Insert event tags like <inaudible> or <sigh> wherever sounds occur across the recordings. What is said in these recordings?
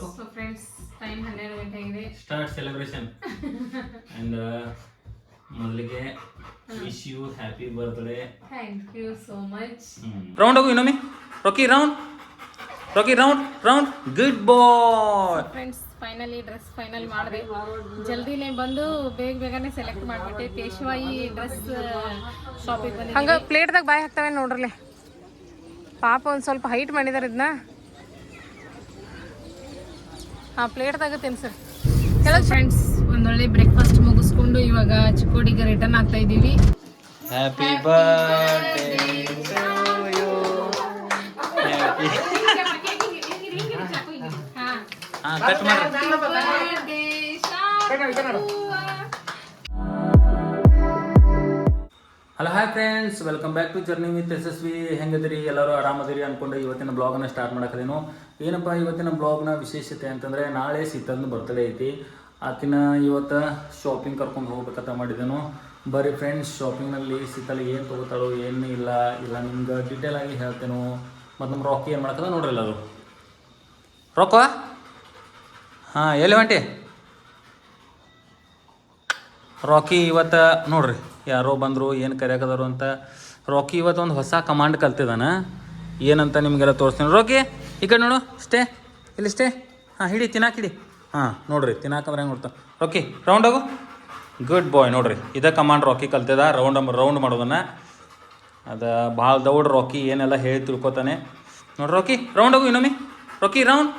So friends time ಹನ್ನೆರಡು ಗಂಟೆ ಆಗಿದೆ. ಸ್ಟಾರ್ಟ್ ಸೆಲೆಬ್ರೇಷನ್ ಅಂಡ್ ಮೊದಲಿಗೆ wish you happy birthday thank you so much round ಹೋಗು ಇನ್ನೊಮ್ಮೆ. Rocky round Rocky round round goodbye friends finally dress final ಮಾಡಿದೆ. ಜಲ್ದಿನೇ ಬಂದು ಬೇಗ ಬೇಗನೆ ಸೆಲೆಕ್ಟ್ ಮಾಡಿಬಿಟ್ಟೆ ಪೇಶ್ವಾಯಿ ಡ್ರೆಸ್ ಶಾಪಿಗೆ ಬಂದಿದ್ದೆ ಹಂಗೆ ಪ್ಲೇಟ್ದಾಗ ಬಾಯಿ ಹಾಕ್ತವೆ ನೋಡ್ರಲ್ಲೇ? ಪಾಪ ಒಂದು ಸ್ವಲ್ಪ ಹೈಟ್ ಮಾಡಿದಾರೆ ಇದನ್ನ ಹಾಂ ಪ್ಲೇಟ್ದಾಗ ತಿನ್ಸರಿ ಕೆಲವು ಫ್ರೆಂಡ್ಸ್ ಒಂದೊಳ್ಳೆ ಬ್ರೇಕ್ಫಾಸ್ಟ್ ಮುಗಿಸ್ಕೊಂಡು ಇವಾಗ ಚಿಕ್ಕೋಡಿಗೆ ರಿಟರ್ನ್ ಆಗ್ತಾ ಇದ್ದೀವಿ ಹ್ಯಾಪಿ ಬರ್ತ್ಡೇ ಹಾಂ ಕಟ್ ಮಾಡಿ hi friends welcome back to journey with Yashasvi ಹೆಂಗದಿರಿ ಎಲ್ಲರೂ ಆರಾಮದಿರಿ ಅಂದ್ಕೊಂಡು ಇವತ್ತಿನ ಬ್ಲಾಗ್ನ ಸ್ಟಾರ್ಟ್ ಮಾಡೋಕ್ಕೇನು ಏನಪ್ಪ ಇವತ್ತಿನ ಬ್ಲಾಗ್ನ ವಿಶೇಷತೆ ಅಂತಂದರೆ ನಾಳೆ ಸೀತಂದು ಬರ್ತಡೇ ಐತಿ. ಆತಿನ ಇವತ್ತು ಶಾಪಿಂಗ್ ಕರ್ಕೊಂಡು ಹೋಗ್ಬೇಕಂತ ಮಾಡಿದೆನು. ಬರೀ ಫ್ರೆಂಡ್ಸ್ ಶಾಪಿಂಗ್ನಲ್ಲಿ ಸೀತಲ್ ಏನು ತೊಗೋತಾಳೋ ಏನು ಇಲ್ಲ ಇಲ್ಲ ನಿಮ್ಗೆ ಡೀಟೇಲ್ ಆಗಿ ಹೇಳ್ತೇನೆ. ಮತ್ತು ನಮ್ಮ ರಾಕಿ ಏನು ಮಾಡಕ್ಕದ ನೋಡ್ರಿ ಎಲ್ಲರೂ. ರೊಕ್ಕ ಹಾಂ, ಎಲ್ಲಿ ಹೊಂಟಿ ರಾಕಿ ಇವತ್ತು ನೋಡ್ರಿ. ಯಾರೋ ಬಂದರು, ಏನು ಕರೆಯಾಕದಾರು ಅಂತ. ರಾಕಿ ಇವತ್ತು ಒಂದು ಹೊಸ ಕಮಾಂಡ್ ಕಲ್ತಿದ್ದಾನೆ. ಏನಂತ ನಿಮಗೆಲ್ಲ ತೋರಿಸ್ತೀನಿ. ರಾಕಿ, ಈ ಕಡೆ ನೋಡು ಸ್ಟೇ ಇಲ್ಲಿ ಸ್ಟೇ ಹಾಂ, ಹಿಡಿ, ತಿನ್ನಾಕ ಹಿಡಿ. ಹಾಂ, ನೋಡ್ರಿ ತಿನ್ನಾಕಂದ್ರೆ ಹೆಂಗೆ ನೋಡ್ತಾ ರಾಕಿ ರೌಂಡ್ ಹೋಗು ಗುಡ್ ಬಾಯ್ ನೋಡ್ರಿ. ಇದೇ ಕಮಾಂಡ್ ರಾಕಿ ಕಲ್ತಿದ ರೌಂಡ್ ರೌಂಡ್ ಮಾಡೋದನ್ನ. ಅದು ಭಾಳ ದೌಡ್ ರಾಕಿ, ಏನೆಲ್ಲ ಹೇಳಿ ತಿಳ್ಕೊತಾನೆ. ನೋಡಿ ರಾಕಿ ರೌಂಡ್ ಹೋಗು ಇನ್ನೊಮ್ಮೆ. Rocky round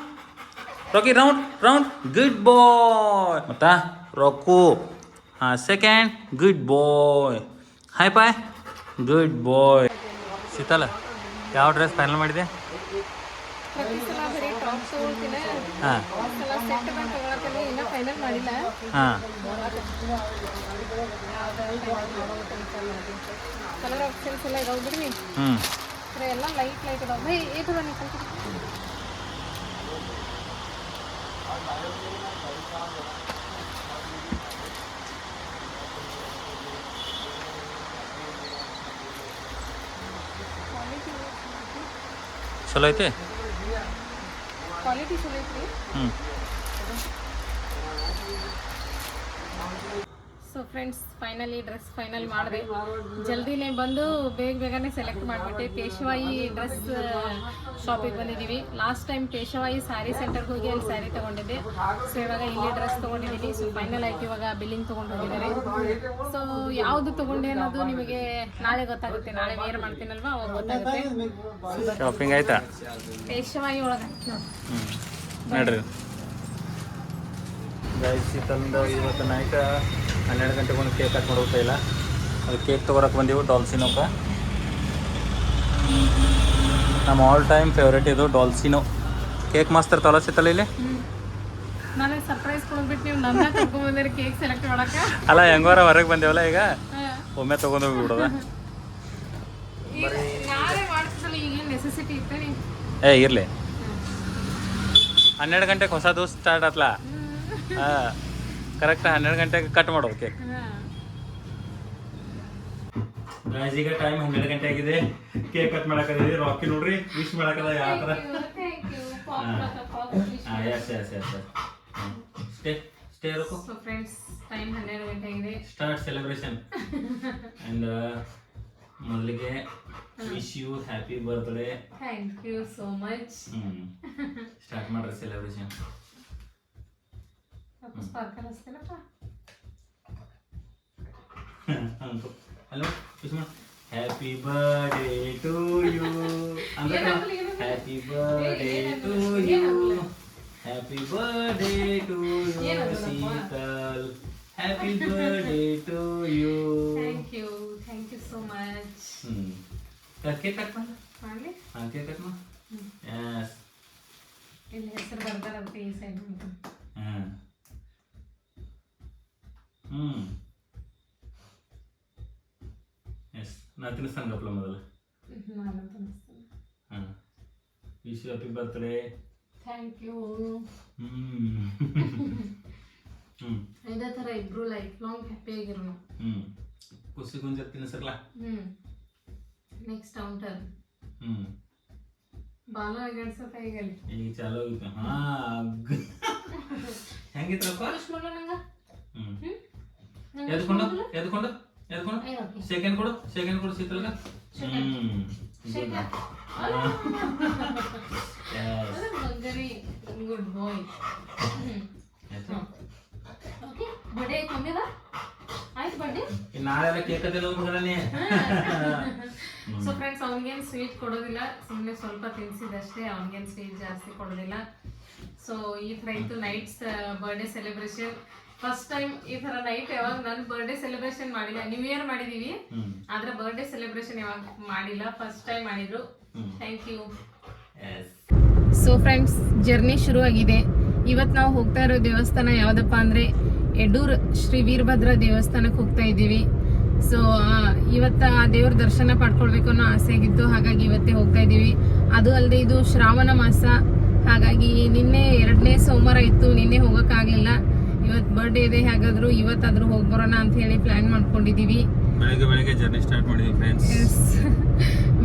Rocky round round goodbye ಮತ್ತ ರೊಕ್ಕು ಹಾಂ ಸೆಕೆಂಡ್ ಗುಡ್ ಬಾಯ್ ಹಾಯ್ ಪಾಯ್ ಗುಡ್ ಬಾಯ್ ಶೀತಲ ಯಾವ ಡ್ರೆಸ್ ಫೈನಲ್ ಮಾಡಿದೆ? ಹಾಂ. ಹಾಂ. ಎಲ್ಲ ಹ್ಞೂ ಲೈಟ್ ಲೈಟ್ ಇದಾವೆ. ಚಲೋ ಐತೆ? ಕ್ವಾಲಿಟಿ ಚಲೋ ಐತ್ರಿ. ಹ್ಞೂ so friends finally dress final ಮಾಡಿದೆ. ಜಲ್ದಿನೇ ಬಂದು ಬೇಗ ಬೇಗನೆ ಸೆಲೆಕ್ಟ್ ಮಾಡಿಬಿಟ್ಟೆ ಪೇಶವಾಯಿ ಡ್ರೆಸ್ ಶಾಪಿಗೆ ಬಂದಿದ್ದೀವಿ. ಲಾಸ್ಟ್ ಟೈಮ್ ಪೇಶವಾಯಿ ಸ್ಯಾರಿ ಸೆಂಟರ್ಗೆ ಹೋಗಿ ಅಲ್ಲಿ ಸ್ಯಾರಿ ತೊಗೊಂಡಿದ್ದೆ. ಸೊ ಇವಾಗ ಇಲ್ಲಿ ಡ್ರೆಸ್ ತೊಗೊಂಡಿದ್ದೀನಿ. ಸೊ ಫೈನಲ್ ಆಯ್ತು ಇವಾಗ ಬಿಲ್ಲಿಂಗ್ ತೊಗೊಂಡು ಹೋಗಿದ್ದಾರೆ. ಸೊ ಯಾವುದು ತೊಗೊಂಡೆ ಅನ್ನೋದು ನಿಮಗೆ ನಾಳೆ ಗೊತ್ತಾಗುತ್ತೆ. ನಾಳೆ ವೇರ್ ಮಾಡ್ತೀನಲ್ವಾ? ಅವಾಗ ಗೊತ್ತಾಗುತ್ತೆ. ಶಾಪಿಂಗ್ ಆಯ್ತಾ? ಪೇಶವಾಯಿ ಒಳಗೆ. ನೋಡ್ರಿ. ಗಾಯಿಸಿ ತಂದು ಇವತ್ತು ನೈಟ್ ಹನ್ನೆರಡು ಗಂಟೆಗೆ ಒಂದು ಕೇಕ್ ಕಟ್ ಹೋಗ್ತಾ ಇಲ್ಲ. ಅದು ಕೇಕ್ ತೊಗೊಳಕ್ಕೆ ಬಂದೆವು ಡಾಲ್ಸಿನೋಕ ನಮ್ಮ ಆಲ್ ಟೈಮ್ ಫೇವ್ರೇಟ್ ಇದು ಡಾಲ್ಸಿನೋ ಕೇಕ್ ಮಸ್ತ್ ಇರ್ತಾವಲ್ಲ ಸಿತ್ತಲ್ಲ ಇಲ್ಲಿ ನನಗೆ ಸರ್ಪ್ರೈಸ್ ಕೊಡ್ಬಿಟ್ಟು ನೀವು ನನ್ನ ಕರ್ಕೊಂಡ್ಬಂದಿರಿ ಕೇಕ್ ಸೆಲೆಕ್ಟ್ ಮಾಡಕ್ಕೆ? ಅಲ್ಲ ಹೆಂಗಾರ ಹೊರಗೆ ಬಂದೇವಲ್ಲ ಈಗ? ಒಮ್ಮೆ ತೊಗೊಂಡು ಹೋಗ್ಬಿಡೋದ ಏ ಇರಲಿ. ಹನ್ನೆರಡು ಗಂಟೆಗೆ ಹೊಸ ದಿವಸ ಸ್ಟಾರ್ಟ್ ಆತ್ಲಾ? ಹಾಂ. ಕರೆಕ್ಟ್ ಹನ್ನೆರಡು ಗಂಟೆಗೆ ಕಟ್ ಮಾಡೋದು ಕೇಕ್ ಈಗ ಟೈಮ್ ಹನ್ನೆರಡು ಗಂಟೆ ಆಗಿದೆ. ಕೇಕ್ ಕಟ್ ಮಾಡಕದಿದೆ ರಾಕಿ ನೋಡ್ರಿ ವಿಶ್ ಮಾಡಕದ ಯಾವ ಥರ. ಹಾಂ yes yes yes stay stay ಇರಬೇಕು ಸೊ ಫ್ರೆಂಡ್ಸ್ ಟೈಮ್ ಹನ್ನೆರಡು ಗಂಟೆ ಆಗಿದೆ. ಸ್ಟಾರ್ಟ್ ಸೆಲೆಬ್ರೇಷನ್ ಆ್ಯಂಡ್ ಮೊದಲಿಗೆ wish you happy birthday thank you so much start ಮಾಡ್ರಿ celebration sparkle ಹಚ್ತೀನಪ್ಪ hello happy birthday to you ಅಂದ್ರೆ happy birthday to you happy birthday to you Sheetal happy birthday to you thank you thank you so much cake cut ಮಾಡಿ ಮಾಡಲಿ ಹಾಂ cake cut ಮಾಡಿ S ಇಲ್ಲಿ ಹೆಸರು ಬರ್ತಾರಂತೆ ಈ side ಹಾಂ ಹ್ಞೂ ಎಸ್ ನಾ ತಿನ್ನಿಸ್ತಾನೆ ಗಪ್ಲ ಮೊದಲು. ಹಾಂ. Wish happy birthday thank you ಹ್ಮ್. ಹ್ಮ್. <laughs> ಇದೇ ಥರ ಇಬ್ರು ಲೈಫ್ ಲಾಂಗ್ ಹ್ಯಾಪಿ ಆಗಿರೋಣ. ಹ್ಮ್. ಕುಸಿ ಗುಂಜ ತಿನ್ನಿಸ್ರಲ್ಲ? ಹ್ಮ್. ನೆಕ್ಸ್ಟ್ ಟೌನ್ ಟರ್ನ್ ಹ್ಞೂ ಬಾಲ ಗಡ್ಸತ್ತ ಕೈಗಲ್ಲಿ. ಈಗ ಚಾಲು ಆಗಿತ್ತು ಹಾ <laughs> ಹೆಂಗಿತ್ತಪ್ಪ? ಪುಷ್ ಮಾಡೋಣ ಹ್ಮ್. ಹ್ಮ್. ಎದ್ಕೊಂಡು. ಎದ್ಕೊಂಡು ಎದ್ಕೊಂಡು ಸೆಕೆಂಡ್ ಕೊಡು ಸೆಕೆಂಡ್ ಕೊಡು ಶೀತಲ್ಗ ಹ್ಮ್. ಗುಡ್ ಬಾಯ್ ಬರ್ಡೇ ಅದ? ಆಯ್ತು ಬರ್ಡೇ ನಾಳೆಲ್ಲ ಕೇಕ್ ಮಗನೇ ಸೊ ಫ್ರೆಂಡ್ಸ್ ಅವ್ನಿಗೇನು ಸ್ವೀಟ್ ಕೊಡೋದಿಲ್ಲ. ಸುಮ್ಮನೆ ಸ್ವಲ್ಪ ತಿನ್ಸಿದಷ್ಟೇ ಅವ್ನಿಗೇನು ಸ್ವೀಟ್ ಜಾಸ್ತಿ ಕೊಡೋದಿಲ್ಲ. ಸೊ ಈ ಥರ ಇತ್ತು nights birthday celebration first time ಈ ತರ ನೈಟ್ ಯಾವಾಗ ನಾನು ಬರ್ಡೇ ಸೆಲೆಬ್ರೇಷನ್ ಮಾಡಿಲ್ಲ. ನ್ಯೂ ಇಯರ್ ಮಾಡಿದೀವಿ. ಆದ್ರೆ ಬರ್ಡೇ ಸೆಲೆಬ್ರೇಷನ್ ಯಾವಾಗ ಮಾಡಿಲ್ಲ. ಫಸ್ಟ್ ಟೈಮ್ ಮಾಡಿದ್ರು. Thank you so friends journey ಶುರು ಆಗಿದೆ ಇವತ್ತು ನಾವು ಹೋಗ್ತಾ ಇರೋ ದೇವಸ್ಥಾನ ಯಾವುದಪ್ಪ ಅಂದರೆ ಯಡೂರ್ ಶ್ರೀ ವೀರಭದ್ರ ದೇವಸ್ಥಾನಕ್ಕೆ ಹೋಗ್ತಾ ಇದ್ದೀವಿ. ಸೊ ಇವತ್ತು ಆ ದೇವ್ರ ದರ್ಶನ ಪಡ್ಕೊಳ್ಬೇಕು ಅನ್ನೋ ಆಸೆ ಆಗಿತ್ತು. ಹಾಗಾಗಿ ಇವತ್ತೇ ಹೋಗ್ತಾ ಇದ್ದೀವಿ. ಅದು ಅಲ್ಲದೆ ಇದು ಶ್ರಾವಣ ಮಾಸ. ಹಾಗಾಗಿ ನಿನ್ನೆ ಎರಡನೇ ಸೋಮವಾರ ಇತ್ತು. ನಿನ್ನೆ ಹೋಗೋಕ್ಕಾಗಲಿಲ್ಲ. ಇವತ್ತು ಬರ್ಡೇ ಇದೆ ಹೇಗಾದ್ರು ಇವತ್ತಾದರೂ ಹೋಗಿ ಬರೋಣ ಅಂತ ಹೇಳಿ ಪ್ಲಾನ್ ಮಾಡ್ಕೊಂಡಿದ್ದೀವಿ ಬೆಳಿಗ್ಗೆ ಬೆಳಿಗ್ಗೆ ಜರ್ನಿ ಸ್ಟಾರ್ಟ್ ಮಾಡಿದ್ವಿ ಫ್ರೆಂಡ್ಸ್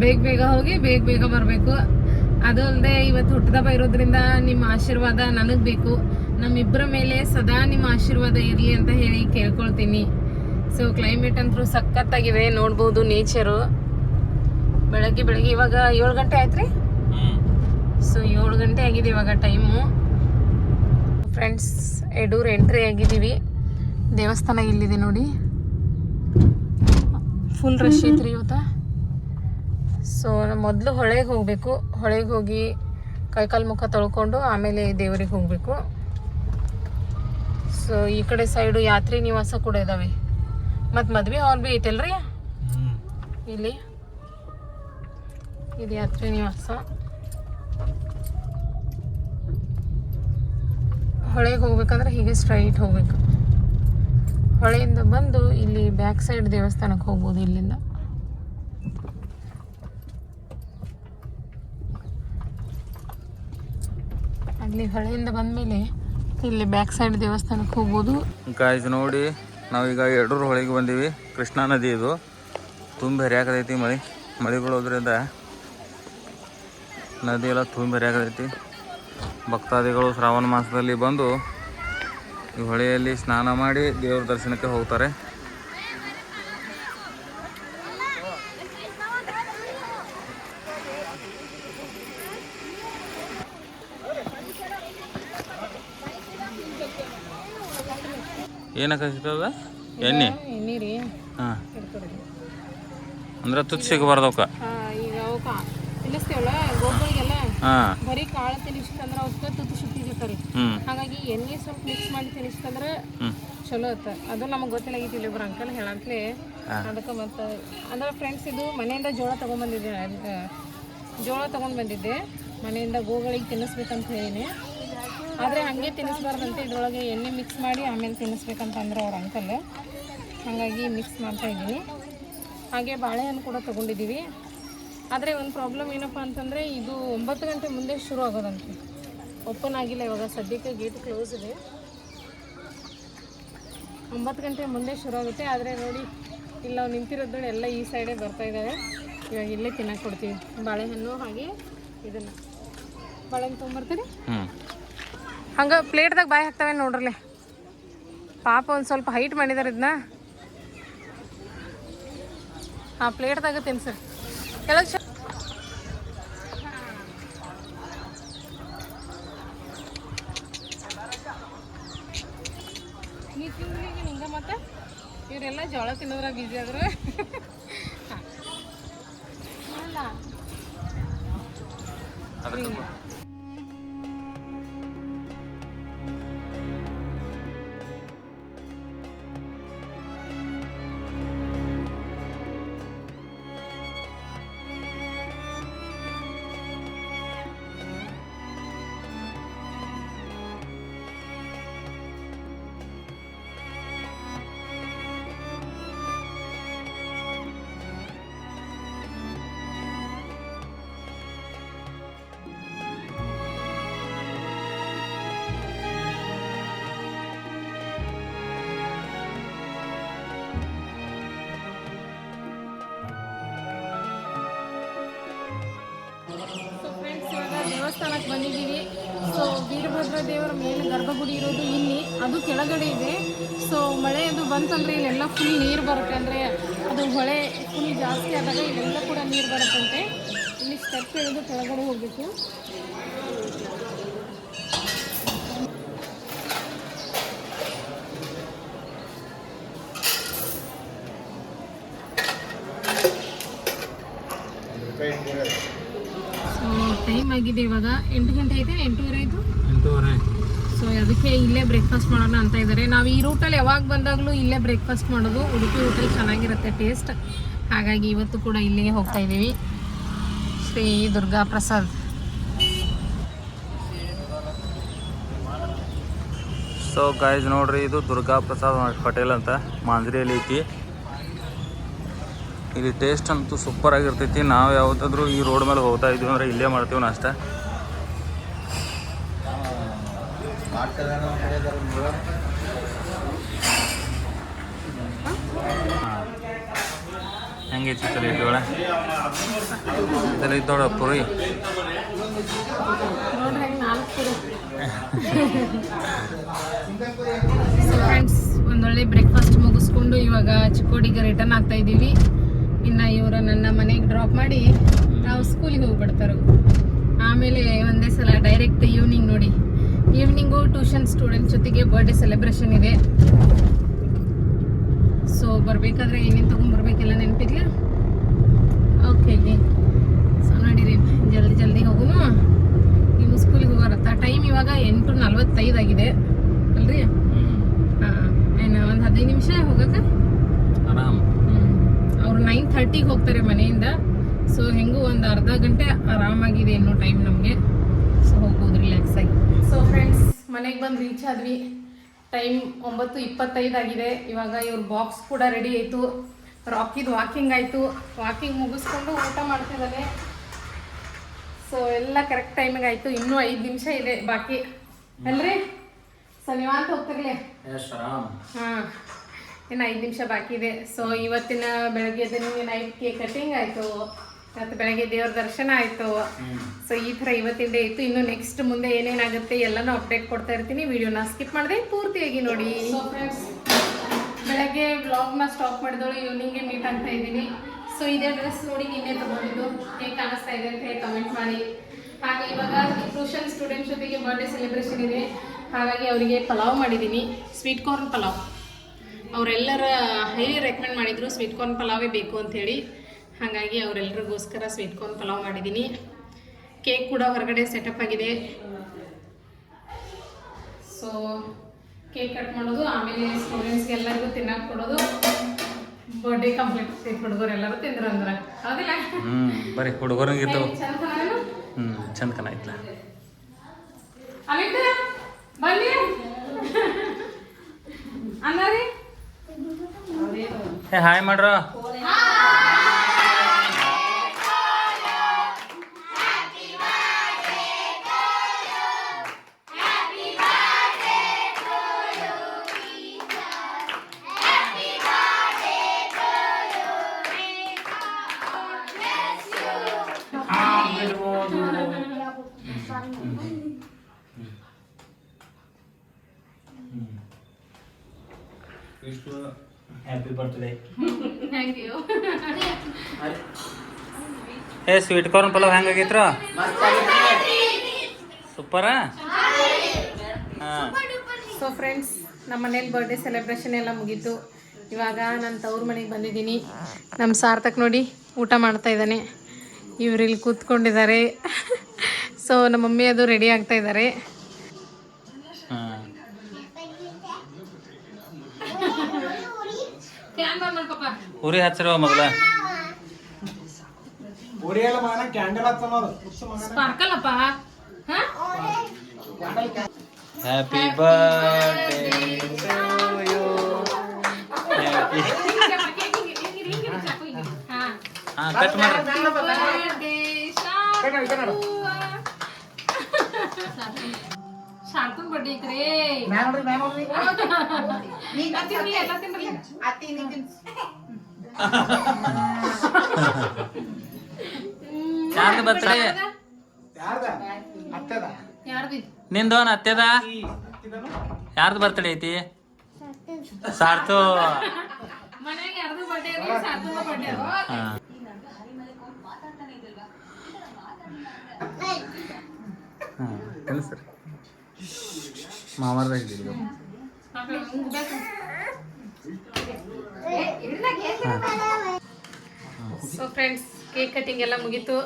ಬೇಗ ಬೇಗ ಹೋಗಿ ಬೇಗ ಬೇಗ ಬರಬೇಕು. ಅದು ಅಲ್ಲದೆ ಇವತ್ತು ಹುಟ್ಟದಬ್ಬ ಇರೋದ್ರಿಂದ ನಿಮ್ಮ ಆಶೀರ್ವಾದ ನನಗೆ ಬೇಕು. ನಮ್ಮಿಬ್ಬರ ಮೇಲೆ ಸದಾ ನಿಮ್ಮ ಆಶೀರ್ವಾದ ಇರಲಿ ಅಂತ ಹೇಳಿ ಕೇಳ್ಕೊಳ್ತೀನಿ. ಸೊ ಕ್ಲೈಮೇಟ್ ಅಂತೂ ಸಖತ್ತಾಗಿದೆ ನೋಡ್ಬೋದು ನೇಚರು ಬೆಳಗ್ಗೆ ಬೆಳಗ್ಗೆ ಇವಾಗ ಏಳು ಗಂಟೆ ಆಯ್ತು ರೀ ಸೊ ಏಳು ಗಂಟೆ ಆಗಿದೆ ಇವಾಗ ಟೈಮು ಫ್ರೆಂಡ್ಸ್ ಎಡೂರು ಎಂಟ್ರಿ ಆಗಿದ್ದೀವಿ. ದೇವಸ್ಥಾನ ಇಲ್ಲಿದೆ ನೋಡಿ. ಫುಲ್ ರಶ್ ಐತ್ರಿ ಇವತ್ತು ಸೊ ಮೊದಲು ಹೊಳೆಗೆ ಹೋಗಬೇಕು. ಹೊಳೆಗೆ ಹೋಗಿ ಕೈಕಾಲು ಮುಖ ತೊಳ್ಕೊಂಡು ಆಮೇಲೆ ದೇವರಿಗೆ ಹೋಗಬೇಕು. ಸೊ ಈ ಕಡೆ ಸೈಡು ಯಾತ್ರಿ ನಿವಾಸ ಕೂಡ ಇದ್ದಾವೆ ಮತ್ತು ಮದುವೆ ಹಾಲ್ ಭೀ ಐತಲ್ರಿ? ಇಲ್ಲಿ. ಇದು ಯಾತ್ರಿ ನಿವಾಸ. ಹೊಳೆಗೆ ಹೋಗ್ಬೇಕಂದ್ರೆ ಹೀಗೆ ಸ್ಟ್ರೈಟ್ ಹೋಗ್ಬೇಕು. ಹೊಳೆಯಿಂದ ಬಂದು ಇಲ್ಲಿ ಬ್ಯಾಕ್ ಸೈಡ್ ದೇವಸ್ಥಾನಕ್ಕೆ ಹೋಗ್ಬೋದು ಇಲ್ಲಿಂದ. ಅಲ್ಲಿ ಹೊಳೆಯಿಂದ ಬಂದಮೇಲೆ ಇಲ್ಲಿ ಬ್ಯಾಕ್ ಸೈಡ್ ದೇವಸ್ಥಾನಕ್ಕೆ ಹೋಗ್ಬೋದು. ಗಾಯ್ಸ್ ನೋಡಿ, ನಾವೀಗ ಯಡೂರು ಹೊಳೆಗೆ ಬಂದೀವಿ. ಕೃಷ್ಣಾ ನದಿ ಇದು. ತುಂಬ ಹರಿಯಾಕತೈತಿ ಮಳೆ. ಮಳೆ ಬೀಳೋದ್ರಿಂದ ನದಿ ಎಲ್ಲ ತುಂಬ ಹರಿಯಾಕತೈತಿ ಭಕ್ತಾದಿಗಳು ಶ್ರಾವಣ ಮಾಸದಲ್ಲಿ ಬಂದು ಈ ಹೊಳೆಯಲ್ಲಿ ಸ್ನಾನ ಮಾಡಿ ದೇವರ ದರ್ಶನಕ್ಕೆ ಹೋಗ್ತಾರೆ. ಏನಕ್ಕದ ಎಣ್ಣೆ? ನೀರಿ ಹಾಂ. ಅಂದ್ರೆ ತುತ್ತು ಸಿಗಬಾರ್ದು ಅವಕ್ಕೆ. ಈಗ ಬರೀ ಕಾಳು ತಿನ್ನಿಸ್ತಂದ್ರ ಅವಕ್ಕೆ ತುತ್ತು ಸುತ್ತಿರ್ತಾರೆ ಹ್ಞೂ ಹಾಗಾಗಿ ಎಣ್ಣೆ ಸ್ವಲ್ಪ ಮಿಕ್ಸ್ ಮಾಡಿ ತಿನ್ನಿಸ್ತಂದ್ರೆ ಚಲೋ ಆತ ಅದು ನಮಗೆ ಗೊತ್ತಿಲ್ಲ ಇಲ್ಲಿ ಒಬ್ರು ಅಂಕಲ್ ಹೇಳಂತ್ಲೆ ಅದಕ್ಕೆ ಮತ್ತು ಅಂದ್ರೆ ಫ್ರೆಂಡ್ಸ್ ಇದು ಮನೆಯಿಂದ ಜೋಳ ತೊಗೊಂಬಂದಿದ್ದೆ. ಜೋಳ ತಗೊಂಡ್ ಬಂದಿದ್ದೆ ಮನೆಯಿಂದ ಗೋಗಳಿಗೆ ತಿನ್ನಿಸ್ಬೇಕಂತ ಹೇಳಿನಿ. ಆದ್ರೆ ಹಾಗೆ ತಿನ್ನಿಸ್ಬಾರ್ದಂತೆ ಇದ್ರೊಳಗೆ ಎಣ್ಣೆ ಮಿಕ್ಸ್ ಮಾಡಿ ಆಮೇಲೆ ತಿನ್ನಿಸ್ಬೇಕಂತ ಅಂದ್ರೆ ಅವ್ರ ಅಂಕಲ್ ಹಾಗಾಗಿ ಮಿಕ್ಸ್ ಮಾಡ್ತಾ ಇದ್ದೀನಿ. ಹಾಗೆ ಬಾಳೆಹಣ್ಣು ಕೂಡ ತೊಗೊಂಡಿದ್ದೀವಿ. ಆದರೆ ಒಂದು ಪ್ರಾಬ್ಲಮ್ ಏನಪ್ಪ ಅಂತಂದರೆ ಇದು ಒಂಬತ್ತು ಗಂಟೆ ಮುಂದೆ ಶುರು ಆಗೋದಂತೆ. ಓಪನ್ ಆಗಿಲ್ಲ ಇವಾಗ ಸದ್ಯಕ್ಕೆ ಗೇಟ್ ಕ್ಲೋಸ್ ಇದೆ. ಒಂಬತ್ತು ಗಂಟೆ ಮುಂದೆ ಶುರು ಆಗುತ್ತೆ. ಆದರೆ ನೋಡಿ ಇಲ್ಲಿ ನಾವು ನಿಂತಿರೋದು ಎಲ್ಲ ಈ ಸೈಡೇ ಬರ್ತಾ ಇದ್ದಾವೆ ಇವಾಗ ಇಲ್ಲೇ ತಿನ್ನಕ್ಕೆ ಕೊಡ್ತೀವಿ. ಬಾಳೆಹಣ್ಣು ಹಾಗೆ ಇದನ್ನು. ಬಾಳೆಹಣ್ಣು ತೊಗೊಂಬರ್ತೀರಿ? ಹಂಗೆ ಪ್ಲೇಟ್ದಾಗ ಬಾಯಿ ಹಾಕ್ತಾವೆ ನೋಡ್ರಲೆ ಪಾಪ ಒಂದು ಸ್ವಲ್ಪ ಹೈಟ್ ಮಾಡಿದಾರೆ ಇದನ್ನ ಹಾಂ ಪ್ಲೇಟ್ದಾಗ ತಿನ್ಸರಿ. ಕೆಳಗೆ ನೀ ತಿಂಗಳಿಗೆ ಹಿಂಗೆ ಮತ್ತೆ? ಇವರೆಲ್ಲ ಜೋಳ ತಿನ್ನೋದ್ರಾಗ ಬಿಜಿ ಆದ್ರೆ. ದೇವಸ್ಥಾನಕ್ಕೆ ಬಂದಿದ್ದೀವಿ. ಸೊ ವೀರಭದ್ರ ದೇವರ ಮೇಲೆ ಗರ್ಭಗುಡಿ ಇರೋದು ಇಲ್ಲಿ. ಅದು ಕೆಳಗಡೆ ಇದೆ. ಸೊ ಮಳೆ ಅದು ಬಂತಂದ್ರೆ ಇಲ್ಲೆಲ್ಲ ಫುಲ್ ನೀರು ಬರುತ್ತೆ. ಅಂದರೆ ಅದು ಹೊಳೆ ಫುಲ್ ಜಾಸ್ತಿ ಆದಾಗ ಇಲ್ಲೆಲ್ಲ ಕೂಡ ನೀರು ಬರುತ್ತಂತೆ. ಇಲ್ಲಿ ಸ್ಟೆಪ್ ಇಳಿದು ಕೆಳಗಡೆ ಹೋಗಬೇಕು. ಟೈಮ್ ಆಗಿದೆ ಇವಾಗ. ಎಂಟು ಗಂಟೆ ಐತೆ? ಎಂಟೂವರೆ ಆಯಿತು? ಎಂಟೂವರೆ ಸೊ ಅದಕ್ಕೆ ಇಲ್ಲೇ ಬ್ರೇಕ್ಫಾಸ್ಟ್ ಮಾಡೋಣ ಅಂತ ಇದ್ದಾರೆ ನಾವು ಈ ರೂಟಲ್ಲಿ ಯಾವಾಗ ಬಂದಾಗಲೂ ಇಲ್ಲೇ ಬ್ರೇಕ್ಫಾಸ್ಟ್ ಮಾಡೋದು. ಉಡುಪಿ ಹೋಟೆಲ್ ಚೆನ್ನಾಗಿರುತ್ತೆ ಟೇಸ್ಟ್ ಹಾಗಾಗಿ ಇವತ್ತು ಕೂಡ ಇಲ್ಲಿಗೆ ಹೋಗ್ತಾ ಇದ್ದೀವಿ. ಶ್ರೀ ದುರ್ಗಾ ಪ್ರಸಾದ್. ಸೊ ಗಾಯ್ಸ್ ನೋಡ್ರಿ ಇದು ದುರ್ಗಾ ಪ್ರಸಾದ್ ಪಟೇಲ್ ಅಂತ ಮಾಂಜ್ರಿಯಲ್ಲಿ ಐತಿ. ಇಲ್ಲಿ ಟೇಸ್ಟ್ ಅಂತೂ ಸೂಪರ್ ಆಗಿರ್ತೈತಿ. ನಾವು ಯಾವುದಾದ್ರೂ ಈ ರೋಡ್ ಮೇಲೆ ಹೋಗ್ತಾ ಇದೀವಿ ಅಂದ್ರೆ ಇಲ್ಲೇ ಮಾಡ್ತೀವಿ ನಾಷ್ಟ ಹೆಂಗೈತಿ ತಲೆ ಚಿತ್ರ ಇದೆಲ್ಲ ಇದ್ದೋಳ ಪುರಿ. ಹೆಂಗೆ ಫ್ರೆಂಡ್ಸ್ ಒಂದೊಳ್ಳೆ ಬ್ರೇಕ್ಫಾಸ್ಟ್ ಮುಗಿಸ್ಕೊಂಡು ಇವಾಗ ಚಿಕ್ಕೋಡಿಗೆ ರಿಟರ್ನ್ ಆಗ್ತಾ ಇದ್ದೀವಿ. ಇನ್ನು ಇವರು ನನ್ನ ಮನೆಗೆ ಡ್ರಾಪ್ ಮಾಡಿ ನಾವು ಸ್ಕೂಲಿಗೆ ಹೋಗ್ಬಿಡ್ತಾರೆ. ಆಮೇಲೆ ಒಂದೇ ಸಲ ಡೈರೆಕ್ಟ್ ಈವ್ನಿಂಗ್ ನೋಡಿ. ಈವ್ನಿಂಗು ಟ್ಯೂಷನ್ ಸ್ಟೂಡೆಂಟ್ ಜೊತೆಗೆ ಬರ್ಡೇ ಸೆಲೆಬ್ರೇಷನ್ ಇದೆ. ಸೊ ಬರಬೇಕಾದ್ರೆ ಏನೇನು ತೊಗೊಂಡ್ಬರ್ಬೇಕೆಲ್ಲ ನೆನಪಿದ್ಲ ಓಕೆ ಸೊ ನೋಡಿರಿ ಜಲ್ದಿ ಜಲ್ದಿ ಹೋಗುನು. ನೀವು ಸ್ಕೂಲಿಗೆ ಹೋಗೋರತ್ತ. ಟೈಮ್ ಇವಾಗ ಎಂಟು ನಲ್ವತ್ತೈದು ಆಗಿದೆ. ಅಲ್ರಿ? ಹಾಂ ಏನು ಒಂದು ಹದಿನೈದು ನಿಮಿಷ ಆರಾಮ್ ಥರ್ಟಿಗೆ ಹೋಗ್ತಾರೆ ಮನೆಯಿಂದ. ಸೊ ಹೆಂಗೂ ಒಂದು ಅರ್ಧ ಗಂಟೆ ಆರಾಮಾಗಿದೆ ಇನ್ನೂ ಟೈಮ್ ನಮಗೆ. ಸೊ ಹೋಗ್ಬೋದು ರಿಲ್ಯಾಕ್ಸ್ ಆಗಿ. ಸೊ ಫ್ರೆಂಡ್ಸ್ ಮನೆಗೆ ಬಂದು ರೀಚ್ ಆದ್ವಿ. ಟೈಮ್ ಒಂಬತ್ತು ಇಪ್ಪತ್ತೈದು ಆಗಿದೆ. ಇವಾಗ ಇವ್ರ ಬಾಕ್ಸ್ ಕೂಡ ರೆಡಿ ಆಯಿತು. ರಾಕಿದ್ ವಾಕಿಂಗ್ ಆಯಿತು. ವಾಕಿಂಗ್ ಮುಗಿಸ್ಕೊಂಡು ಊಟ ಮಾಡ್ತಿದ್ದಾನೆ ಸೊ ಎಲ್ಲ ಕರೆಕ್ಟ್ ಟೈಮಿಗೆ ಆಯಿತು. ಇನ್ನೂ ಐದು ನಿಮಿಷ ಇದೆ ಬಾಕಿ. ಅಲ್ರಿ? ಸೊ ನೀವಂತ ಹೋಗ್ತಿರ್ಲಿ. ಹಾಂ. ಇನ್ನು ಐದು ನಿಮಿಷ ಬಾಕಿ ಇದೆ. ಸೊ ಇವತ್ತಿನ ಬೆಳಗ್ಗೆ ನೈಟ್ ಕೇಕ್ ಕಟಿಂಗ್ ಆಯಿತು. ಮತ್ತು ಬೆಳಗ್ಗೆ ದೇವ್ರ ದರ್ಶನ ಆಯಿತು. ಸೊ ಈ ಥರ ಇವತ್ತಿನ ಡೇ ಇತ್ತು. ಇನ್ನು ನೆಕ್ಸ್ಟ್ ಮುಂದೆ ಏನೇನಾಗುತ್ತೆ ಎಲ್ಲನೂ ಅಪ್ಡೇಟ್ ಕೊಡ್ತಾ ಇರ್ತೀನಿ. ವಿಡಿಯೋನ ಸ್ಕಿಪ್ ಮಾಡಿದೆ ಪೂರ್ತಿಯಾಗಿ ನೋಡಿ. ಸೊ ಫ್ರೆಂಡ್ಸ್ ಬೆಳಗ್ಗೆ ವ್ಲಾಗ್ನ ಸ್ಟಾಪ್ ಮಾಡಿದವಳು ಈವ್ನಿಂಗ್ಗೆ ಮೀಟ್ ಆಗ್ತಾ ಇದ್ದೀನಿ. ಸೊ ಇದೇ ಡ್ರೆಸ್ ನೋಡಿ ನಿನ್ನೆ ತೊಗೊಂಡಿದ್ದು. ಹೇಗೆ ಕಾಣಿಸ್ತಾ ಇದೆ ಅಂತ ಹೇಳಿ ಕಮೆಂಟ್ ಮಾಡಿ. ಹಾಗೆ ಇವಾಗ ಟ್ಯೂಷನ್ ಸ್ಟೂಡೆಂಟ್ಸ್ ಜೊತೆಗೆ ಬರ್ಡೇ ಸೆಲೆಬ್ರೇಷನ್ ಇದೆ. ಹಾಗಾಗಿ ಅವರಿಗೆ ಪಲಾವ್ ಮಾಡಿದ್ದೀನಿ. Sweet corn pulao. ಅವರೆಲ್ಲರ ಹೈಲಿ ರೆಕಮೆಂಡ್ ಮಾಡಿದರು ಸ್ವೀಟ್ ಕಾರ್ನ್ ಪಲಾವೇ ಬೇಕು ಅಂಥೇಳಿ. ಹಾಗಾಗಿ ಅವರೆಲ್ಲರಿಗೋಸ್ಕರ ಸ್ವೀಟ್ ಕಾರ್ನ್ ಪಲಾವ್ ಮಾಡಿದ್ದೀನಿ. ಕೇಕ್ ಕೂಡ ಹೊರಗಡೆ ಸೆಟಪ್ ಆಗಿದೆ. ಸೊ ಕೇಕ್ ಕಟ್ ಮಾಡೋದು ಆಮೇಲೆ ಸ್ಟೂಡೆಂಟ್ಸ್ಗೆ ಎಲ್ಲರಿಗೂ ತಿನ್ನಕ್ಕೆ ಕೊಡೋದು. ಬರ್ಡೇ ಕಂಪ್ಲೀಟ್ ಹುಡುಗರು ಎಲ್ಲರೂ ತಿಂದ್ರು ಅಂದ್ರೆ. ಹೌದಿಲ್ಲ? ಹ್ಮ್ ಬರೀ ಕಾಣಲ್ಲ? ಹ್ಮ್ ಚಂದ ಕನಾಯ್ತಲ್ಲ ಅಲ್ಲಿಂದ ಬನ್ನಿ. ಅನ್ನರಿ? ಏ ಹಾಯ್ ಮಾಡ್ರ. ಏ ಸ್ವೀಟ್ ಕಾರ್ನ್ ಪಲಾವ್ ಹೆಂಗಾಗೈತ್ರ ಸೂಪರ ಹಾಂ. ಸೊ ಫ್ರೆಂಡ್ಸ್ ನಮ್ಮ ಮನೇಲಿ ಬರ್ಡೇ ಸೆಲೆಬ್ರೇಷನ್ ಎಲ್ಲ ಮುಗೀತು. ಇವಾಗ ನಾನು ತವ್ರ ಮನೆಗೆ ಬಂದಿದ್ದೀನಿ. ನಮ್ಮ ಸಾರ್ಥಕ್ ನೋಡಿ ಊಟ ಮಾಡ್ತಾ ಇದ್ದಾನೆ. ಇವ್ರು ಇಲ್ಲಿ ಕೂತ್ಕೊಂಡಿದ್ದಾರೆ. ಸೊ ನಮ್ಮ ಮಮ್ಮಿ ಅದು ರೆಡಿ ಆಗ್ತಾ ಇದ್ದಾರೆ. ಹಾಂ. ಉರಿ ಹಚ್ಚಿರೋ ಮೊದಲ ಉರಿಯಲ್ಲ ಮಗನ ಕ್ಯಾಂಡಲ್ ಹಚ್ಚನೋದು ಸ್ಪಾರ್ಕಲ್ ಅಪ್ಪ ಹಾ? Happy birthday to you happy ಹಾ. ಹಾಂ ಕಟ್ ಮಾಡ್ರಿ Birthday, ಶಾಂತು. ಶಾಂತನ್ ಬರ್ಡೇ ಐತ್ರಿ ಮ್ಯಾನ್ ನೋಡ್ರಿ ಮ್ಯಾನ್ ಬರ್ತ್ಡೇ ಯಾರ್ದ? ಅತ್ತೆದ? ಯಾರ್ದು ನಿಂದು ಅತ್ತೆದ? ಯಾರ್ದು ಬರ್ತಡೇ ಐತಿ? ಸಾರ್ತು. ಮಾವಾರ್ದ ಹಿಡಿದು ಸೊ ಫ್ರೆಂಡ್ಸ್ ಕೇಕ್ ಕಟಿಂಗ್ ಎಲ್ಲ ಮುಗೀತು.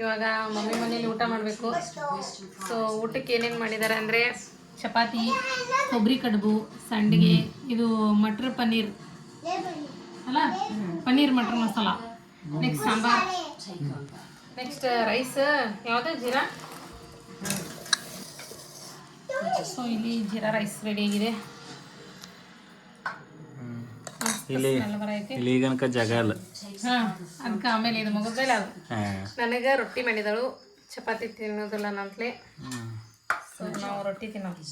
ಇವಾಗ ಮಮ್ಮಿ ಮನೇಲಿ ಊಟ ಮಾಡಬೇಕು. ಸೊ ಊಟಕ್ಕೆ ಏನೇನು ಮಾಡಿದ್ದಾರೆ ಅಂದರೆ ಚಪಾತಿ ಕೊಬ್ಬರಿ ಕಡುಬು ಸಂಡಿಗೆ ಇದು ಮಟರ್ ಪನ್ನೀರ್. ಅಲ್ಲ? Paneer matar masala. Next sambar. Next rice ಯಾವುದೇ? ಜೀರಾ? ಸೊ ಇಲ್ಲಿ ಜೀರಾ ರೈಸ್ ರೆಡಿ ಆಗಿದೆ. ಇಲ್ಲಿ ಇಲ್ಲಿ ಈಗನಕ ಜಾಗ ಅದಕ್ಕೆ ಆಮೇಲೆ ಇದು ಮುಗಿದ್ಮೇಲೆ ಅದು. ನನಗೆ ರೊಟ್ಟಿ ಮಾಡಿದಳು ಚಪಾತಿ ತಿನ್ನೋದಿಲ್ಲ ನಂತಲೇ. ಸೊ ನಾವು ರೊಟ್ಟಿ ತಿನ್ನೋದು.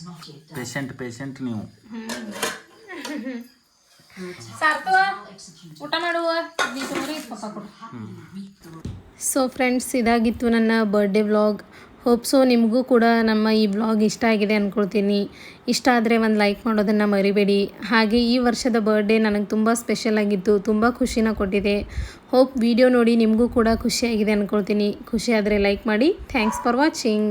ಪೇಷಂಟ್ ಪೇಷಂಟ್ ನೀವು. ಸಾರ್ತು ಊಟ ಮಾಡುವ? ಪಪ್ಪ ಕೊಡು. ಸೊ ಫ್ರೆಂಡ್ಸ್ ಇದಾಗಿತ್ತು ನನ್ನ ಬರ್ಡೇ ವ್ಲಾಗ್ ಹೋಪ್ ಸೊ ನಿಮಗೂ ಕೂಡ ನಮ್ಮ ಈ ಬ್ಲಾಗ್ ಇಷ್ಟ ಆಗಿದೆ ಅಂದ್ಕೊಳ್ತೀನಿ ಇಷ್ಟ ಆದರೆ ಒಂದು ಲೈಕ್ ಮಾಡೋದನ್ನು ಮರಿಬೇಡಿ. ಹಾಗೆ ಈ ವರ್ಷದ ಬರ್ಡೇ ನನಗೆ ತುಂಬ ಸ್ಪೆಷಲ್ ಆಗಿತ್ತು, ತುಂಬ ಖುಷಿನ ಕೊಟ್ಟಿದೆ. ಹೋಪ್ ವಿಡಿಯೋ ನೋಡಿ ನಿಮಗೂ ಕೂಡ ಖುಷಿಯಾಗಿದೆ ಅಂದ್ಕೊಳ್ತೀನಿ ಖುಷಿಯಾದರೆ ಲೈಕ್ ಮಾಡಿ. Thanks for watching